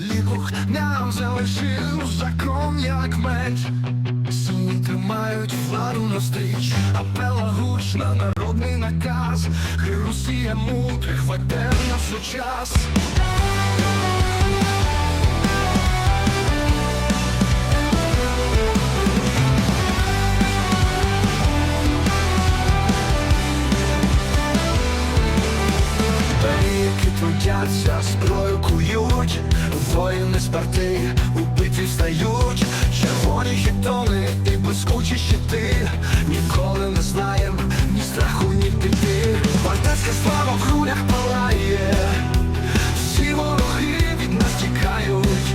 Лікух нам залишив закон як меч. Сумні тримають владу навстріч, апела гучна, народний наказ. Хай Росія мудрих веде нас у час. Які трудяться, зброю воїни з парти убиті встають, червоні хітони і блискучі щити, ніколи не знаєм ні страху, ні біди. Партизька слава в грудях палає, всі вороги від нас тікають,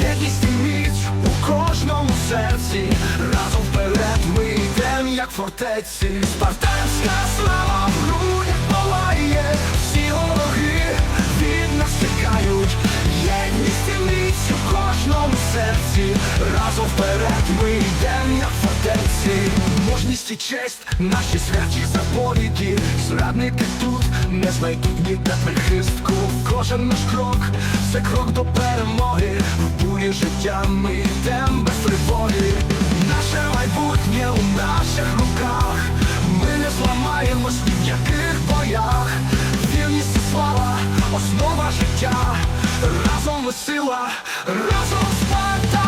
єдність і міць у кожному серці, разом вперед ми йдем, як фортеці, спартанська слава в грудях серці, разом вперед ми йдем, як фортеці, мужність і честь, наші святі заповіді, зрадники тут не знайдуть ніде прихистку, кожен наш крок, це крок до перемоги, в бурі життя ми йдем без тривоги, наше майбутнє у наших руках, ми не зламаємось ні в яких боях, вірність і слава, основа життя, разом ми сила, разом Спарта!